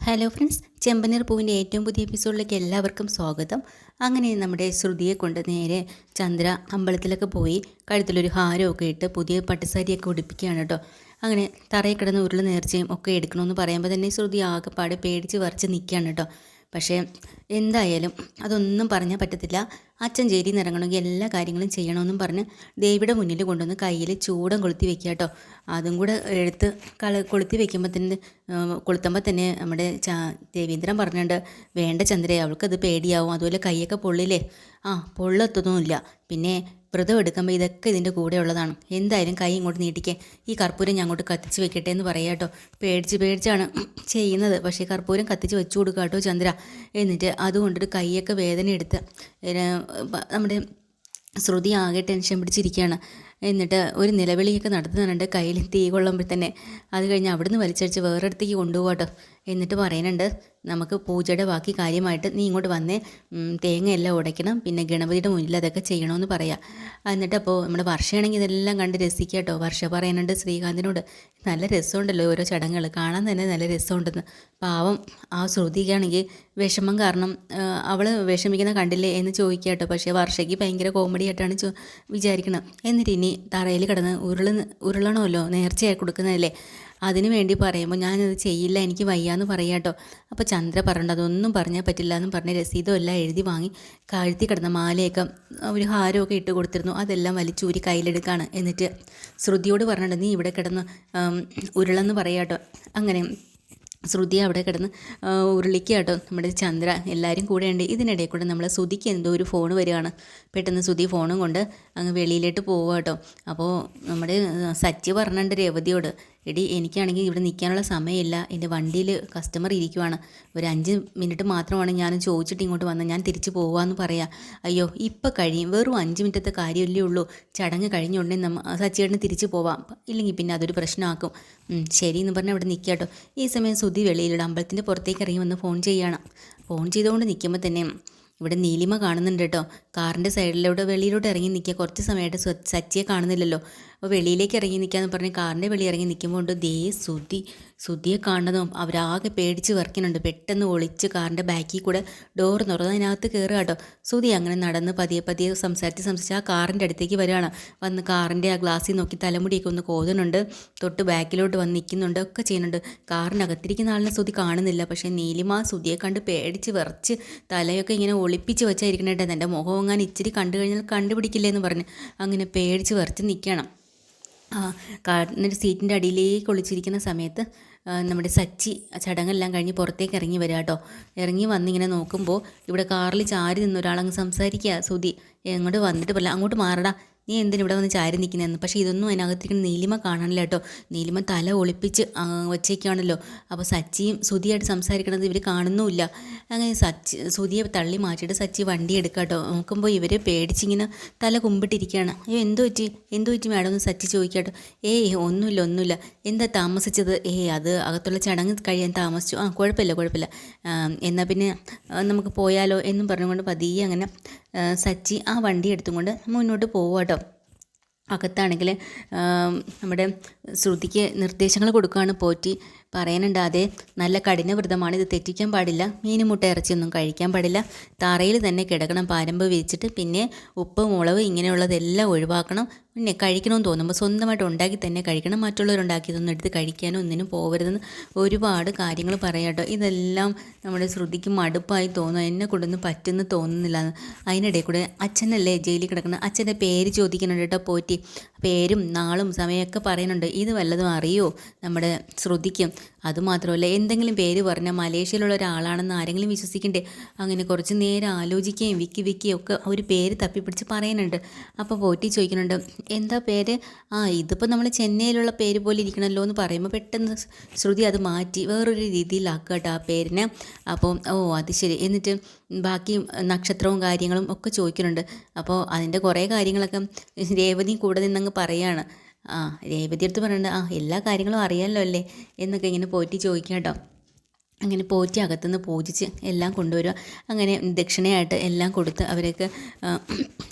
Hello friends ചെമ്പനീർ പൂവിന്റെ ഏറ്റവും പുതിയ എപ്പിസോഡിലേക്ക് എല്ലാവർക്കും സ്വാഗതം. അങ്ങനെ നമ്മുടെ ശ്രുതിയെ കൊണ്ട് നേരെ ചന്ദ്ര അമ്പലത്തിലൊക്കെ പോയി കഴുത്തിലൊരു ഹാരമൊക്കെ ഇട്ട് പുതിയ പട്ടുസാരിയൊക്കെ ഉടുപ്പിക്കുകയാണ് കേട്ടോ അങ്ങനെ തറയിൽ കിടന്ന് ഉരുള നേർച്ചയും ഒക്കെ എടുക്കണമെന്ന് പറയുമ്പോൾ തന്നെ ശ്രുതി ആകെപ്പാടെ പേടിച്ച് വരച്ച് നിൽക്കുകയാണ് കേട്ടോ പക്ഷേ എന്തായാലും അതൊന്നും പറഞ്ഞാൽ പറ്റത്തില്ല. അച്ഛൻ ചേരി നിറങ്ങണമെങ്കിൽ എല്ലാ കാര്യങ്ങളും ചെയ്യണമെന്നും പറഞ്ഞ് ദേവിയുടെ മുന്നിൽ കൊണ്ടുവന്ന് കയ്യിൽ ചൂടം കൊളുത്തി വെക്കുക കേട്ടോ അതും കൂടെ എടുത്ത് കള കൊളുത്തി വെക്കുമ്പോൾ തന്നെ കൊളുത്തുമ്പോൾ തന്നെ നമ്മുടെ ചാ ദേവീന്ദ്രൻ പറഞ്ഞിട്ടുണ്ട് വേണ്ട ചന്ദ്രയെ അവൾക്കത് പേടിയാവും. അതുപോലെ കൈയൊക്കെ പൊള്ളില്ലേ? ആ പൊള്ളത്തൊന്നുമില്ല. പിന്നെ വ്രതം എടുക്കുമ്പോൾ ഇതൊക്കെ ഇതിന്റെ കൂടെ ഉള്ളതാണ്. എന്തായാലും കൈ ഇങ്ങോട്ട് നീട്ടിക്കേ. ഈ കർപ്പൂരം ഞാൻ അങ്ങോട്ട് കത്തിച്ച് വെക്കട്ടെ എന്ന് പറയാം കേട്ടോ പേടിച്ച് പേടിച്ചാണ് ചെയ്യുന്നത്. പക്ഷേ കർപ്പൂരം കത്തിച്ച് വെച്ചു കൊടുക്കുക കേട്ടോ ചന്ദ്ര. എന്നിട്ട് അതുകൊണ്ടൊരു കൈയൊക്കെ വേദന എടുത്ത് നമ്മുടെ ശ്രുതി ആകെ ടെൻഷൻ പിടിച്ചിരിക്കുകയാണ് എന്നിട്ട് ഒരു നിലവിളിയൊക്കെ നടത്തുന്നുണ്ട് കയ്യിൽ തീ കൊള്ളുമ്പോൾ തന്നെ അത് കഴിഞ്ഞ് അവിടുന്ന് വലിച്ചടിച്ച് വേറെടുത്തേക്ക് കൊണ്ടുപോകട്ടോ. എന്നിട്ട് പറയുന്നുണ്ട് നമുക്ക് പൂജയുടെ ബാക്കി കാര്യമായിട്ട് നീ ഇങ്ങോട്ട് വന്നേ. തേങ്ങയെല്ലാം ഉടയ്ക്കണം. പിന്നെ ഗണപതിയുടെ മുന്നിൽ അതൊക്കെ ചെയ്യണമെന്ന് പറയാം. എന്നിട്ട് അപ്പോൾ നമ്മുടെ വർഷയാണെങ്കിൽ ഇതെല്ലാം കണ്ട് രസിക്കുക കേട്ടോ വർഷ പറയുന്നുണ്ട് ശ്രീകാന്തിനോട് നല്ല രസമുണ്ടല്ലോ ഓരോ ചടങ്ങുകൾ കാണാൻ തന്നെ നല്ല രസമുണ്ടെന്ന്. പാവം ആ ശ്രുതിക്കാണെങ്കിൽ വിഷമം കാരണം അവൾ വിഷമിക്കുന്ന കണ്ടില്ലേ എന്ന് ചോദിക്കുക കേട്ടോ പക്ഷേ വർഷയ്ക്ക് ഭയങ്കര കോമഡി ആയിട്ടാണ് വിചാരിക്കണം എന്നിട്ട് ഇനി തറയിൽ കിടന്ന് ഉരുള ഉരുളണമല്ലോ നേർച്ചയായി കൊടുക്കുന്നതല്ലേ? അതിന് വേണ്ടി പറയുമ്പോൾ ഞാനത് ചെയ്യില്ല എനിക്ക് വയ്യാന്ന് പറയാം കേട്ടോ. അപ്പോൾ ചന്ദ്ര പറഞ്ഞു അതൊന്നും പറഞ്ഞാൽ പറ്റില്ല എന്ന് പറഞ്ഞ് രസീതും എല്ലാം എഴുതി വാങ്ങി കഴുത്തി കിടന്ന മാലയൊക്കെ ഒരു ഹാരമൊക്കെ ഇട്ട് കൊടുത്തിരുന്നു. അതെല്ലാം വലിച്ചൂരി കയ്യിലെടുക്കുകയാണ് എന്നിട്ട് ശ്രുതിയോട് പറഞ്ഞിട്ടുണ്ട് നീ ഇവിടെ കിടന്ന് ഉരുളെന്ന് പറയാം കേട്ടോ. അങ്ങനെ ശ്രുതി അവിടെ കിടന്ന് ഉരുളിക്കുക കേട്ടോ. നമ്മുടെ ചന്ദ്ര എല്ലാവരും കൂടെ ഉണ്ട് ഇതിനിടയിൽ കൂടെ നമ്മൾ ശ്രുതിക്ക് എന്തോ ഒരു ഫോൺ വരികയാണ്. പെട്ടെന്ന് ശ്രുതി ഫോണും കൊണ്ട് അങ്ങ് വെളിയിലോട്ട് പോവുക കേട്ടോ. അപ്പോൾ നമ്മുടെ സച്ചി പറഞ്ഞിട്ടുണ്ട് രേവതിയോട് എടി എനിക്കാണെങ്കിൽ ഇവിടെ നിൽക്കാനുള്ള സമയമില്ല. എന്റെ വണ്ടിയിൽ കസ്റ്റമർ ഇരിക്കുവാണ്. ഒരു അഞ്ച് മിനിറ്റ് മാത്രമാണ് ഞാൻ ചോദിച്ചിട്ട് ഇങ്ങോട്ട് വന്നത്. ഞാൻ തിരിച്ചു പോകാമെന്ന് പറയാം. അയ്യോ ഇപ്പം കഴിയും. വെറും അഞ്ച് മിനിറ്റത്തെ കാര്യമല്ലേ ഉള്ളൂ. ചടങ്ങ് കഴിഞ്ഞുണ്ടെങ്കിൽ നമ്മ സച്ചിയേട്ടന് തിരിച്ചു പോവാം. ഇല്ലെങ്കിൽ പിന്നെ അതൊരു പ്രശ്നമാക്കും. ശരി എന്ന് പറഞ്ഞാൽ അവിടെ നിൽക്കാം കേട്ടോ. ഈ സമയം സുധി വെളിയിലിടും അമ്പലത്തിന്റെ പുറത്തേക്ക് ഇറങ്ങി വന്ന് ഫോൺ ചെയ്യണം. ഫോൺ ചെയ്തുകൊണ്ട് നിൽക്കുമ്പോൾ തന്നെ ഇവിടെ നീലിമ കാണുന്നുണ്ട് കേട്ടോ. കാറിന്റെ സൈഡിലൂടെ വെളിയിലോട്ട് ഇറങ്ങി നിൽക്കുക. കുറച്ച് സമയമായിട്ട് സച്ചിയെ കാണുന്നില്ലല്ലോ. അപ്പോൾ വെളിയിലേക്ക് ഇറങ്ങി നിൽക്കാന്ന് പറഞ്ഞ് കാറിന്റെ വെളി ഇറങ്ങി നിൽക്കുമ്പോൾ ദേ സുധി സുധിയെ കാണുന്നതും അവരാകെ പേടിച്ച് വിറക്കുന്നുണ്ട് പെട്ടെന്ന് ഒളിച്ച് കാറിന്റെ ബാക്കിൽ കൂടെ ഡോർ തുറന്ന് അതിനകത്ത് കയറുക കേട്ടോ. സുധി അങ്ങനെ നടന്ന് പതിയെ പതിയെ സംസാരിച്ച് സംസാരിച്ച് ആ കാറിന്റെ അടുത്തേക്ക് വരികയാണ്. വന്ന് കാറിന്റെ ആ ഗ്ലാസ്സിൽ നോക്കി തലമുടിയൊക്കെ ഒന്ന് കോതുന്നുണ്ട്. തൊട്ട് ബാക്കിലോട്ട് വന്ന് നിൽക്കുന്നുണ്ട്. ഒക്കെ ചെയ്യുന്നുണ്ട്. കാറിനകത്തിരിക്കുന്ന ആളിനെ സുധി കാണുന്നില്ല. പക്ഷേ നീലിമ സുധിയെ കണ്ട് പേടിച്ച് വിറച്ച് തലയൊക്കെ ഇങ്ങനെ ഒളിപ്പിച്ച് വെച്ചായിരിക്കണേട്ടെ. എന്റെ മുഖം എങ്ങാൻ ഇച്ചിരി കണ്ടു കഴിഞ്ഞാൽ കണ്ടുപിടിക്കില്ലേ എന്ന് പറഞ്ഞ് അങ്ങനെ പേടിച്ച് വിറച്ച് നിൽക്കണം കാട്ടിനൊരു സീറ്റിന്റെ അടിയിലേക്ക് ഒളിച്ചിരിക്കുന്ന സമയത്ത് നമ്മുടെ സച്ചി ചടങ്ങെല്ലാം കഴിഞ്ഞ് പുറത്തേക്ക് ഇറങ്ങി വരിക കേട്ടോ ഇറങ്ങി വന്നിങ്ങനെ നോക്കുമ്പോൾ ഇവിടെ കാറിൽ ചാരി നിന്ന് ഒരാളങ്ങ് സംസാരിക്കുക സുതി എങ്ങോട്ട് വന്നിട്ട് പറയില്ല അങ്ങോട്ട് മാറടാ. നീ എന്തിനു ഇവിടെ വന്ന് ചാരി നിൽക്കുന്നതെന്ന് പക്ഷേ ഇതൊന്നും അതിനകത്തിരിക്കുന്ന നീലിമ കാണാനില്ല കേട്ടോ. നീലിമ തല ഒളിപ്പിച്ച് വച്ചേക്കാണല്ലോ അപ്പോൾ സച്ചിയും സുധിയായിട്ട് സംസാരിക്കണത് ഇവർ കാണുന്നുമില്ല. അങ്ങനെ സച്ചി സുധിയെ തള്ളി മാറ്റിയിട്ട് സച്ചി വണ്ടി എടുക്കാം കേട്ടോ. നോക്കുമ്പോൾ ഇവർ പേടിച്ചിങ്ങനെ തല കുമ്പിട്ടിരിക്കുകയാണ്. അയ്യോ എന്തോ പറ്റി? എന്തോ പറ്റി മാഡം? ഒന്ന് സച്ചി ചോദിക്കാട്ടോ ഏയ് ഒന്നുമില്ല ഒന്നുമില്ല. എന്താ താമസിച്ചത്? ഏയ് അത് അകത്തുള്ള ചടങ്ങ് കഴിയാൻ താമസിച്ചു. ആ കുഴപ്പമില്ല കുഴപ്പമില്ല. എന്നാൽ പിന്നെ നമുക്ക് പോയാലോ എന്നും പറഞ്ഞുകൊണ്ട് പതിയെ അങ്ങനെ സച്ചി ആ വണ്ടി എടുത്തുകൊണ്ട് മുന്നോട്ട് പോവാട്ടോ അകത്താണെങ്കിൽ നമ്മുടെ ശ്രുതിക്ക് നിർദ്ദേശങ്ങൾ കൊടുക്കുകയാണ് പോറ്റി. പറയാനുണ്ട് അതെ നല്ല കഠിന വ്രതമാണ് ഇത് തെറ്റിക്കാൻ പാടില്ല. മീനും മുട്ട ഇറച്ചിയൊന്നും കഴിക്കാൻ പാടില്ല. തറയിൽ തന്നെ കിടക്കണം പാരമ്പ് വെച്ചിട്ട് പിന്നെ ഉപ്പ് മുളവ് ഇങ്ങനെയുള്ളതെല്ലാം ഒഴിവാക്കണം. പിന്നെ കഴിക്കണമെന്ന് തോന്നുമ്പോൾ സ്വന്തമായിട്ട് ഉണ്ടാക്കി തന്നെ കഴിക്കണം. മറ്റുള്ളവരുണ്ടാക്കിയതൊന്നും എടുത്ത് കഴിക്കാനോ ഒന്നിനും പോകരുതെന്ന് ഒരുപാട് കാര്യങ്ങൾ പറയാട്ടോ ഇതെല്ലാം നമ്മുടെ ശ്രുതിക്ക് മടുപ്പായി തോന്നും എന്നെ കൊണ്ടൊന്നും പറ്റുമെന്ന് തോന്നുന്നില്ല. അതിനിടയിൽ കൂടെ അച്ഛനല്ലേ ജയിലിൽ കിടക്കുന്നത്? അച്ഛന്റെ പേര് ചോദിക്കുന്നുണ്ട് കേട്ടോ പോറ്റി. പേരും നാളും സമയമൊക്കെ പറയുന്നുണ്ട്. ഇത് വല്ലതും അറിയോ? നമ്മുടെ ശ്രദ്ധിക്കും അതുമാത്രമല്ല എന്തെങ്കിലും പേര് പറഞ്ഞാൽ മലേഷ്യയിലുള്ള ഒരാളാണെന്ന് ആരെങ്കിലും വിശ്വസിക്കണ്ടേ? അങ്ങനെ കുറച്ച് നേരം ആലോചിക്കുകയും വിക്കി വിക്കുകയും ഒക്കെ ഒരു പേര് തപ്പിപ്പിടിച്ച് പറയുന്നുണ്ട്. അപ്പോൾ പോറ്റി ചോദിക്കുന്നുണ്ട് എന്താ പേര്? ആ ഇതിപ്പോൾ നമ്മൾ ചെന്നൈയിലുള്ള പേര് പോലെ ഇരിക്കണമല്ലോ എന്ന് പറയുമ്പോൾ പെട്ടെന്ന് ശ്രുതി അത് മാറ്റി വേറൊരു രീതിയിലാക്കുക കേട്ടോ ആ പേരിനെ. അപ്പോൾ ഓ അത് ശരി. എന്നിട്ട് ബാക്കി നക്ഷത്രവും കാര്യങ്ങളും ഒക്കെ ചോദിക്കുന്നുണ്ട്. അപ്പോൾ അതിന്റെ കുറേ കാര്യങ്ങളൊക്കെ രേവതി കൂടെ നിന്നങ്ങ് പറയാണ്. ആ രേവതി അടുത്ത് പറയുന്നുണ്ട് ആ എല്ലാ കാര്യങ്ങളും അറിയാമല്ലോ അല്ലേ? എന്നൊക്കെ ഇങ്ങനെ പോയിട്ട് ചോദിക്കാം കേട്ടോ. അങ്ങനെ പോറ്റി അകത്തുനിന്ന് പൂജിച്ച് എല്ലാം കൊണ്ടുവരിക അങ്ങനെ ദക്ഷിണയായിട്ട് എല്ലാം കൊടുത്ത് അവരൊക്കെ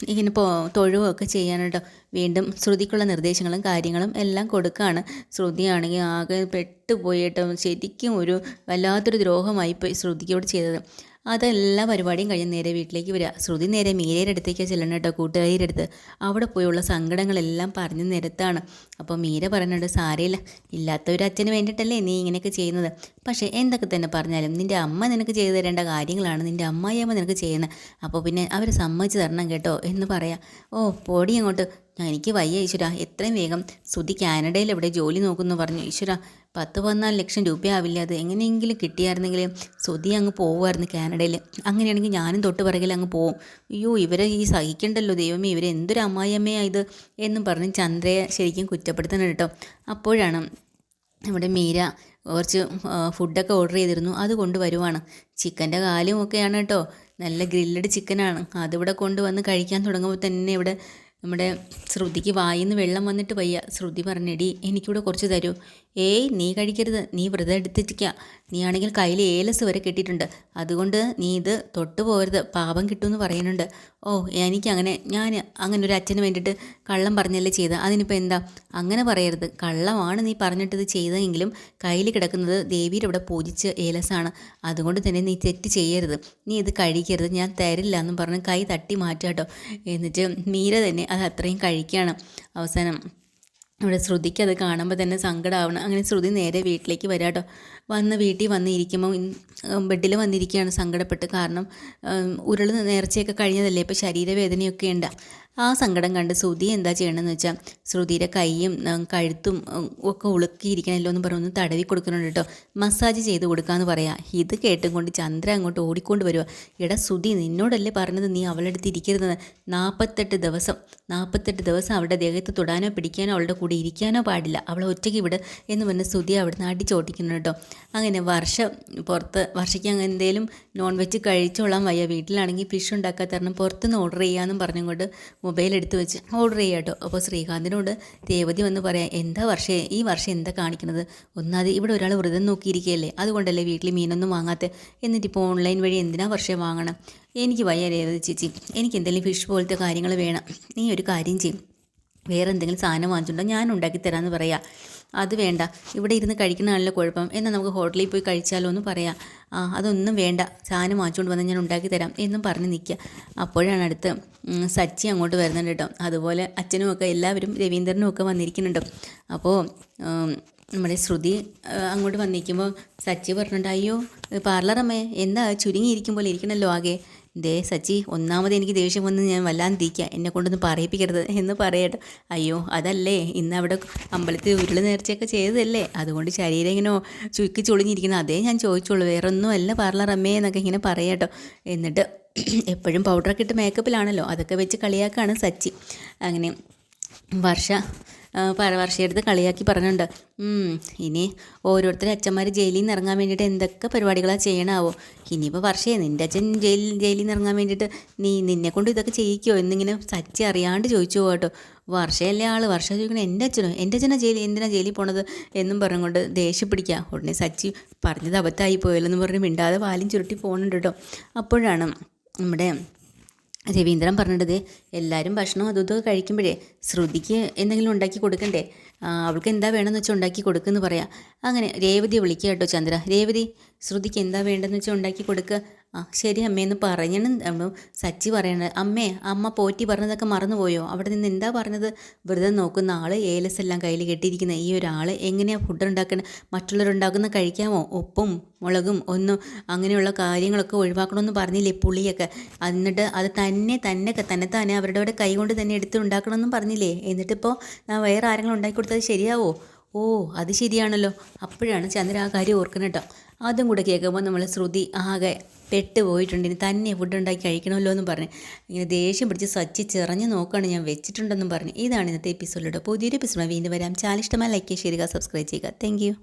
ഇങ്ങനെ പോ തൊഴുവൊക്കെ ചെയ്യാനായിട്ട് വീണ്ടും ശ്രുതിക്കുള്ള നിർദ്ദേശങ്ങളും കാര്യങ്ങളും എല്ലാം കൊടുക്കുകയാണ് ശ്രുതിയാണെങ്കിൽ ആകെ പെട്ടുപോയിട്ട് ശരിക്കും ഒരു വല്ലാത്തൊരു ദ്രോഹമായി പോയി ശ്രുതിക്കോട് ചെയ്തത്. അതെല്ലാ പരിപാടിയും കഴിഞ്ഞ് നേരെ വീട്ടിലേക്ക് വരിക ശ്രുതി നേരെ മീരയുടെ അടുത്തേക്ക് ചെല്ലണം കേട്ടോ കൂട്ടുകാരിയുടെ അടുത്ത്. അവിടെ പോയുള്ള സങ്കടങ്ങളെല്ലാം പറഞ്ഞു നിരത്താണ്. അപ്പോൾ മീര പറയുന്നുണ്ട് സാരയില്ല ഇല്ലാത്ത ഒരു അച്ഛന് വേണ്ടിയിട്ടല്ലേ നീ ഇങ്ങനെയൊക്കെ ചെയ്യുന്നത്. പക്ഷേ എന്തൊക്കെ തന്നെ പറഞ്ഞാലും നിന്റെ അമ്മ നിനക്ക് ചെയ്തു തരേണ്ട കാര്യങ്ങളാണ് നിന്റെ അമ്മായിയമ്മ നിനക്ക് ചെയ്യുന്നത്. അപ്പോൾ പിന്നെ അവർ സമ്മതിച്ച് തരണം കേട്ടോ എന്ന് പറയാം. ഓ പൊടി അങ്ങോട്ട്. എനിക്ക് വയ്യ ഈശ്വര. എത്രയും വേഗം ശ്രുതി കാനഡയിൽ എവിടെ ജോലി നോക്കുന്നു പറഞ്ഞു ഈശ്വര. പത്ത് പതിനാല് ലക്ഷം രൂപയാവില്ല? അത് എങ്ങനെയെങ്കിലും കിട്ടിയായിരുന്നെങ്കിൽ സ്വതി അങ്ങ് പോകുമായിരുന്നു കാനഡയിൽ അങ്ങനെയാണെങ്കിൽ ഞാനും തൊട്ട് പിറകിൽ അങ്ങ് പോവും. അയ്യോ ഇവരെ ഈ സഹിക്കണ്ടല്ലോ ദൈവമേ ഇവരെ എന്തൊരു അമ്മായിയമ്മയായത് എന്നും പറഞ്ഞ് ചന്ദ്രയെ ശരിക്കും കുറ്റപ്പെടുത്തണം കേട്ടോ. അപ്പോഴാണ് നമ്മുടെ മീര കുറച്ച് ഫുഡൊക്കെ ഓർഡർ ചെയ്തിരുന്നു. അത് കൊണ്ടുവരുവാണ്. ചിക്കന്റെ കാലും ഒക്കെയാണ് കേട്ടോ. നല്ല ഗ്രില്ലഡ് ചിക്കനാണ്. അതിവിടെ കൊണ്ടുവന്ന് കഴിക്കാൻ തുടങ്ങുമ്പോൾ തന്നെ ഇവിടെ നമ്മുടെ ശ്രുതിക്ക് വായിന്ന് വെള്ളം വന്നിട്ട് വയ്യ. ശ്രുതി പറഞ്ഞെടി എനിക്കിവിടെ കുറച്ച് തരൂ. ഏയ് നീ കഴിക്കരുത്. നീ വ്രതം എടുത്തിരിക്കുക നീ ആണെങ്കിൽ കയ്യിൽ ഏലസ് വരെ കെട്ടിയിട്ടുണ്ട്. അതുകൊണ്ട് നീ ഇത് തൊട്ട് പോകരുത് പാപം കിട്ടുമെന്ന് പറയുന്നുണ്ട്. ഓ എനിക്കങ്ങനെ ഞാൻ അങ്ങനെ ഒരു അച്ഛന് വേണ്ടിയിട്ട് കള്ളം പറഞ്ഞല്ലേ ചെയ്ത. അതിനിപ്പോൾ എന്താ? അങ്ങനെ പറയരുത്. കള്ളമാണ് നീ പറഞ്ഞിട്ട് ഇത് ചെയ്തതെങ്കിലും കയ്യിൽ കിടക്കുന്നത് ദേവിയുടെ അവിടെ പൂജിച്ച് ഏലസാണ്. അതുകൊണ്ട് തന്നെ നീ തെറ്റ് ചെയ്യരുത്. നീ ഇത് കഴിക്കരുത്. ഞാൻ തരില്ല എന്നും പറഞ്ഞ് കൈ തട്ടി മാറ്റാട്ടോ. എന്നിട്ട് മീര തന്നെ അത് അത്രയും കഴിക്കുകയാണ് അവസാനം ഇവിടെ ശ്രുതിക്ക് അത് കാണുമ്പോൾ തന്നെ സങ്കടമാവണം അങ്ങനെ ശ്രുതി നേരെ വീട്ടിലേക്ക് വരാം കേട്ടോ വന്ന് വീട്ടിൽ വന്നിരിക്കുമ്പോൾ ബെഡിൽ വന്നിരിക്കുകയാണ് സങ്കടപ്പെട്ട്. കാരണം ഉരുൾ നേർച്ചയൊക്കെ കഴിഞ്ഞതല്ലേ? ഇപ്പോൾ ശരീരവേദനയൊക്കെ ഉണ്ട്. ആ സങ്കടം കണ്ട് ശ്രുതി എന്താ ചെയ്യണമെന്ന് വെച്ചാൽ ശ്രുതിയുടെ കൈയും കഴുത്തും ഒക്കെ ഉളുക്കിയിരിക്കണമല്ലോ എന്ന് പറഞ്ഞ് തടവി കൊടുക്കുന്നുണ്ട് കേട്ടോ. മസാജ് ചെയ്ത് കൊടുക്കാമെന്ന് പറയാം. ഇത് കേട്ടും കൊണ്ട് ചന്ദ്ര അങ്ങോട്ട് ഓടിക്കൊണ്ട് വരുക എടാ ശ്രുതി നിന്നോടല്ലേ പറഞ്ഞത് നീ അവളുടെ അടുത്ത് ഇരിക്കരുതെന്ന്? നാൽപ്പത്തെട്ട് ദിവസം നാൽപ്പത്തെട്ട് ദിവസം അവളുടെ ദേഹത്ത് തൊടാനോ പിടിക്കാനോ അവളുടെ കൂടെ ഇരിക്കാനോ പാടില്ല. അവളെ ഒറ്റയ്ക്ക് വിട് എന്ന് പറഞ്ഞ് ശ്രുതി അവിടുന്ന് അടിച്ചോട്ടിക്കുന്നു കേട്ടോ. അങ്ങനെ വർഷ പുറത്ത് വർഷയ്ക്ക് അങ്ങനെ എന്തെങ്കിലും നോൺ വെജ് കഴിച്ചോളാം വയ്യ. വീട്ടിലാണെങ്കിൽ ഫിഷ് ഉണ്ടാക്കാത്തരണം പുറത്തുനിന്ന് ഓർഡർ ചെയ്യാമെന്നും പറഞ്ഞുകൊണ്ട് മൊബൈൽ എടുത്ത് വെച്ച് ഓർഡർ ചെയ്യാം കേട്ടോ അപ്പോൾ ശ്രീകാന്തിനോട് ദേവതി വന്ന് പറയാം എന്താ വർഷേ ഈ വർഷം എന്താ കാണിക്കുന്നത് ഒന്നാമത് ഇവിടെ ഒരാൾ വ്രതം നോക്കിയിരിക്കുകയല്ലേ അതുകൊണ്ടല്ലേ വീട്ടിൽ മീനൊന്നും വാങ്ങാത്ത? എന്നിട്ട് ഇപ്പോൾ ഓൺലൈൻ വഴി എന്തിനാ വർഷം വാങ്ങണം? എനിക്ക് വയ്യ രേവതി ചേച്ചി. എനിക്ക് എന്തെങ്കിലും ഫിഷ് പോലത്തെ കാര്യങ്ങൾ വേണം. നീ ഒരു കാര്യം ചെയ്യും. വേറെ എന്തെങ്കിലും സാധനം വാങ്ങിച്ചിട്ടുണ്ടോ? ഞാൻ ഉണ്ടാക്കി തരാമെന്ന് പറയാം. അത് വേണ്ട. ഇവിടെ ഇരുന്ന് കഴിക്കുന്നതാണല്ലോ കുഴപ്പം. എന്നാൽ നമുക്ക് ഹോട്ടലിൽ പോയി കഴിച്ചാലോ എന്ന് പറയാം. ആ അതൊന്നും വേണ്ട. സാധനം വാങ്ങിച്ചുകൊണ്ട് വന്നാൽ ഞാൻ ഉണ്ടാക്കി തരാം എന്നും പറഞ്ഞ് നിൽക്കുക അപ്പോഴാണ് അടുത്ത് സച്ചി അങ്ങോട്ട് വരുന്നുണ്ട് കേട്ടോ. അതുപോലെ അച്ഛനും ഒക്കെ എല്ലാവരും രവീന്ദ്രനും ഒക്കെ വന്നിരിക്കുന്നുണ്ട്. അപ്പോൾ നമ്മുടെ ശ്രുതി അങ്ങോട്ട് വന്നിരിക്കുമ്പോൾ സച്ചി പറഞ്ഞിട്ടുണ്ട് അയ്യോ പാർലറമ്മേ എന്താ ചുരുങ്ങിയിരിക്കും പോലെ ഇരിക്കണല്ലോ ആകെ? ദേ സച്ചി ഒന്നാമത് എനിക്ക് ദേഷ്യം വന്ന് ഞാൻ വല്ലാതെ തീക്കുക എന്നെ കൊണ്ടൊന്ന് പറയിപ്പിക്കരുത് എന്ന് പറയട്ടെ. അയ്യോ അതല്ലേ? ഇന്ന് അവിടെ അമ്പലത്തിൽ ഉരുൾ നേർച്ചയൊക്കെ ചെയ്തതല്ലേ? അതുകൊണ്ട് ശരീരം ഇങ്ങനെ ചുരുക്കി ചുളിഞ്ഞിരിക്കുന്നത് അതേ ഞാൻ ചോദിച്ചോളൂ. വേറെ ഒന്നും അല്ല പാർലർ അമ്മേ എന്നൊക്കെ ഇങ്ങനെ പറയട്ടോ. എന്നിട്ട് എപ്പോഴും പൗഡറൊക്കെ ഇട്ട് മേക്കപ്പിലാണല്ലോ അതൊക്കെ വെച്ച് കളിയാക്കാണ് സച്ചി. അങ്ങനെ വർഷ ആ, പറ വർഷയെടുത്ത് കളിയാക്കി പറഞ്ഞിട്ടുണ്ട്. ഇനി ഓരോരുത്തരും അച്ഛന്മാർ ജയിലിൽ നിന്ന് ഇറങ്ങാൻ വേണ്ടിയിട്ട് എന്തൊക്കെ പരിപാടികളാണ് ചെയ്യണാവോ? ഇനിയിപ്പോൾ വർഷേ നിന്റെ അച്ഛൻ ജയിലിൽ ജയിലിൽ നിന്ന് ഇറങ്ങാൻ വേണ്ടിയിട്ട് നീ നിന്നെ കൊണ്ട് ഇതൊക്കെ ചെയ്യിക്കോ? എന്നിങ്ങനെ സച്ചി അറിയാണ്ട് ചോദിച്ചു പോകട്ടോ വർഷയല്ലേ ആൾ വർഷ ചോദിക്കണേ എന്റെ അച്ഛനോ? എന്റെ അച്ഛനാ ജയിലിൽ എന്തിനാ ജയിലിൽ പോണത്? എന്നും പറഞ്ഞുകൊണ്ട് ദേഷ്യം പിടിക്കുക ഉടനെ സച്ചി പറഞ്ഞത് അബദ്ധമായി പോയല്ലോ എന്ന് പറഞ്ഞ് മിണ്ടാതെ വാലും ചുരുട്ടി പോകുന്നുണ്ട് കേട്ടോ. അപ്പോഴാണ് നമ്മുടെ രവീന്ദ്രൻ പറഞ്ഞിട്ടത് എല്ലാവരും ഭക്ഷണം അതും ഇതൊക്കെ കഴിക്കുമ്പോഴേ ശ്രുതിക്ക് എന്തെങ്കിലും ഉണ്ടാക്കി കൊടുക്കണ്ടേ? അവൾക്ക് എന്താ വേണമെന്ന് വെച്ചാൽ ഉണ്ടാക്കി കൊടുക്കുമെന്ന് പറയാം. അങ്ങനെ രേവതി വിളിക്കുക കേട്ടോ ചന്ദ്ര. രേവതി ശ്രുതിക്ക് എന്താ വേണ്ടതെന്ന് വെച്ചാൽ ഉണ്ടാക്കി കൊടുക്കുക ആ ശരി അമ്മയെന്ന് പറയണം സച്ചി പറയണത് അമ്മേ അമ്മ പോറ്റി പറഞ്ഞതൊക്കെ മറന്നുപോയോ? അവിടെ നിന്ന് എന്താ പറഞ്ഞത്? വെറുതെ നോക്കുന്ന ആൾ ഏലസ് എല്ലാം കയ്യിൽ കെട്ടിയിരിക്കുന്ന ഈ ഒരാൾ എങ്ങനെയാണ് ഫുഡ് ഉണ്ടാക്കുന്നത് മറ്റുള്ളവരുണ്ടാക്കുന്ന കഴിക്കാമോ? ഉപ്പും മുളകും ഒന്നും അങ്ങനെയുള്ള കാര്യങ്ങളൊക്കെ ഒഴിവാക്കണമെന്ന് പറഞ്ഞില്ലേ പുളിയൊക്കെ എന്നിട്ട് അത് തന്നെ തന്നെ തന്നെ തന്നെ അവരുടെ അവിടെ കൈ കൊണ്ട് തന്നെ എടുത്ത് ഉണ്ടാക്കണമെന്നും പറഞ്ഞില്ലേ? എന്നിട്ടിപ്പോൾ വേറെ ആരെങ്കിലും ഉണ്ടാക്കി കൊടുത്തത് ശരിയാവോ? ഓ അത് ശരിയാണല്ലോ. അപ്പോഴാണ് ചന്ദ്ര ആ കാര്യം ഓർക്കുന്നത് കേട്ടോ. അതും കൂടെ കേൾക്കുമ്പോൾ നമ്മൾ ശ്രുതി ആകെ പെട്ട് പോയിട്ടുണ്ട്. ഇനി തന്നെ ഫുഡ് ഉണ്ടാക്കി കഴിക്കണമല്ലോ എന്ന് പറഞ്ഞ്. ഇങ്ങനെ ദേഷ്യം പിടിച്ച് സച്ചി ചിറഞ്ഞ് നോക്കുകയാണ് ഞാൻ വെച്ചിട്ടുണ്ടെന്നും പറഞ്ഞ്. ഇതാണ് ഇന്നത്തെ എപ്പിസോഡിലൂടെ പുതിയൊരു എപ്പിസോഡ് വീണ്ടും വരാം. ചാനൽ ഇഷ്ടമായി ലൈക്ക് ചെയ്യുക സബ്സ്ക്രൈബ് ചെയ്യുക താങ്ക്